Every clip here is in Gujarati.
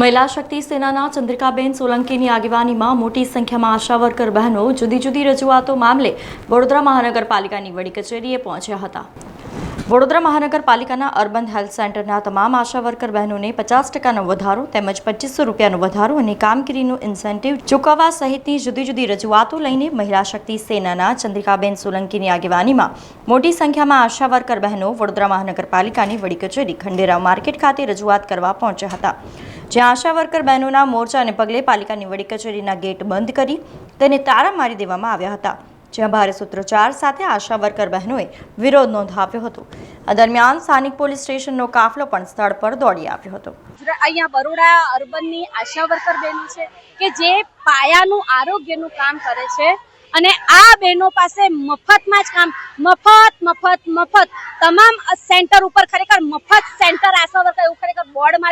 મહિલા શક્તિ સેનાના ચંદ્રિકાબેન સોલંકીની આગેવાનીમાં મોટી સંખ્યામાં આશા વર્કર બહેનો જુદી જુદી રજૂઆતો મામલે વડોદરા મહાનગરપાલિકાની વડી કચેરીએ પહોંચ્યા હતા. વડોદરા મહાનગરપાલિકાના અર્બન હેલ્થ સેન્ટરના તમામ આશા વર્કર બહેનોને પચાસ ટકાનો વધારો તેમજ પચીસો રૂપિયાનો વધારો અને કામગીરીનું ઇન્સેન્ટિવ ચૂકવવા સહિતની જુદી જુદી રજૂઆતો લઈને મહિલા શક્તિ સેનાના ચંદ્રિકાબેન સોલંકીની આગેવાનીમાં મોટી સંખ્યામાં આશા વર્કર બહેનો વડોદરા મહાનગરપાલિકાની વડી કચેરી ખંડેરાવ માર્કેટ ખાતે રજૂઆત કરવા પહોંચ્યા હતા. જ્યાં આશા વર્કર બહેનોના મોરચાને પગલે પાલિકાની વડી કચેરીના ગેટ બંધ કરી તેને તાળા મારી દેવામાં આવ્યા હતા, જ્યાં ભારે સૂત્રોચ્ચાર સાથે આશા વર્કર બહેનોએ વિરોધ નોંધાવ્યો હતો. આ દરમિયાન સ્થાનિક પોલીસ સ્ટેશનનો કાફલો પણ સ્થળ પર દોડી આવ્યો હતો. અહીંયા બરોડા અર્બનની આશા વર્કર બહેનો છે કે જે પાયાનું આરોગ્યનું કામ કરે છે અને આ બહેનો પાસે મફતમાં જ કામ, મફત મફત મફત, તમામ સેન્ટર ઉપર ખરેખર મફત સેન્ટર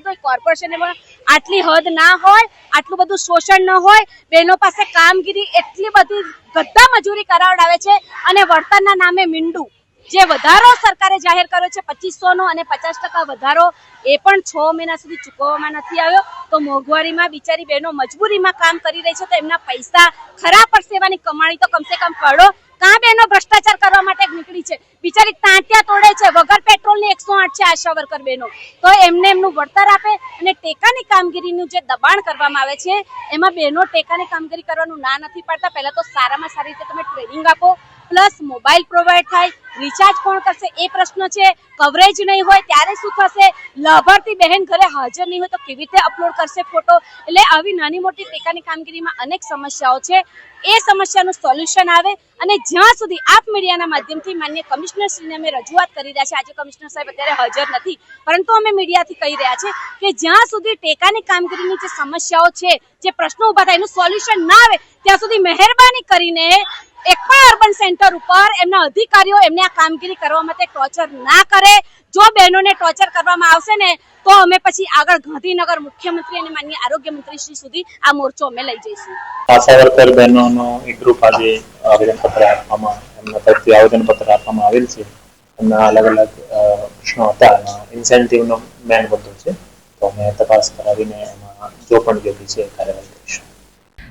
બોર્ડ મારી પણ આટલી હદ ના હોય, આટલું બધું શોષણ ન હોય બહેનો પાસે કામગીરી એટલી બધી ગદ્દા મજૂરી કરાવડાવે છે અને વળતરના નામે મીંડું. જે વધારો સરકારે જાહેર કર્યો છે પચીસો નો અને પચાસ ટકા વધારો, એ પણ છ મહિના સુધી ચૂકવવામાં નથી આવ્યો. તો મોંઘવારીમાં બિચારી બહેનો મજબૂરીમાં કામ કરી રહી છે, તો એમના પૈસા ખરા પડશે સેવાની કમાણી તો કમસે કમ કાઢો કાં બેનો ભ્રષ્ટાચાર કરવા માટે નીકળી છે? બિચારી તાંટિયા તોડે છે, વગર પેટ્રોલની એકસો આઠ છે આશા વર્કર બહેનો તો એમને એમનું વળતર આપે અને ટેકાની કામગીરીનું જે દબાણ કરવામાં આવે છે, એમાં બહેનો ટેકાની કામગીરી કરવાનું ના નથી પાડતા. પહેલા તો સારામાં સારી રીતે તમે ટ્રેનિંગ આપો પ્લસ મોબાઈલ પ્રોવાઈડ થાય, રિચાર્જ કોણ કરશે એ પ્રશ્ન છે, કવરેજ નહીં હોય ત્યારે શું થશે, લાભાર્થી બહેન ઘરે હાજર નહીં હોય તો કેવી રીતે અપલોડ કરશે ફોટો એટલે આવી નાની મોટી ટેકાની કામગીરીમાં અનેક સમસ્યાઓ છે. એ સમસ્યાનું સોલ્યુશન આવે અને જ્યાં સુધી આપ મીડિયાના માધ્યમથી માન્ય કમિશનરશ્રીને અમે રજૂઆત કરી રહ્યા છે આજે કમિશનર સાહેબ અત્યારે હાજર નથી, પરંતુ અમે મીડિયાથી કહી રહ્યા છે કે જ્યાં સુધી ટેકાની કામગીરીની જે સમસ્યાઓ છે, જે પ્રશ્નો ઊભા થાય એનું સોલ્યુશન ના આવે, ત્યાં સુધી મહેરબાની કરીને એક પણ અર્બન સેન્ટર ઉપર એમના અધિકારીઓ એમને આ કામગીરી કરવા માટે ટોર્ચર ના કરે. જો બહેનોને ટોર્ચર કરવામાં આવશે ને, તો અમે પછી આગળ ગાંધીનગર મુખ્યમંત્રી અને માન્ય આરોગ્ય મંત્રી શ્રી સુધી આ મોરચો અમે લઈ જઈશું. આશા વર્કર બહેનોનો એક ગ્રુપ આજે આવેદનપત્ર આપવામાં, એમના તરફથી આવેદનપત્ર આપવામાં આવેલ છે. એમના અલગ અલગ પ્રશ્નો હતા. ઇન્સેન્ટિવનો મેન મુદ્દો છે. તો અમે તપાસ કરાવીને એમાં જો પણ યોગ્ય છે કાર્યવાહી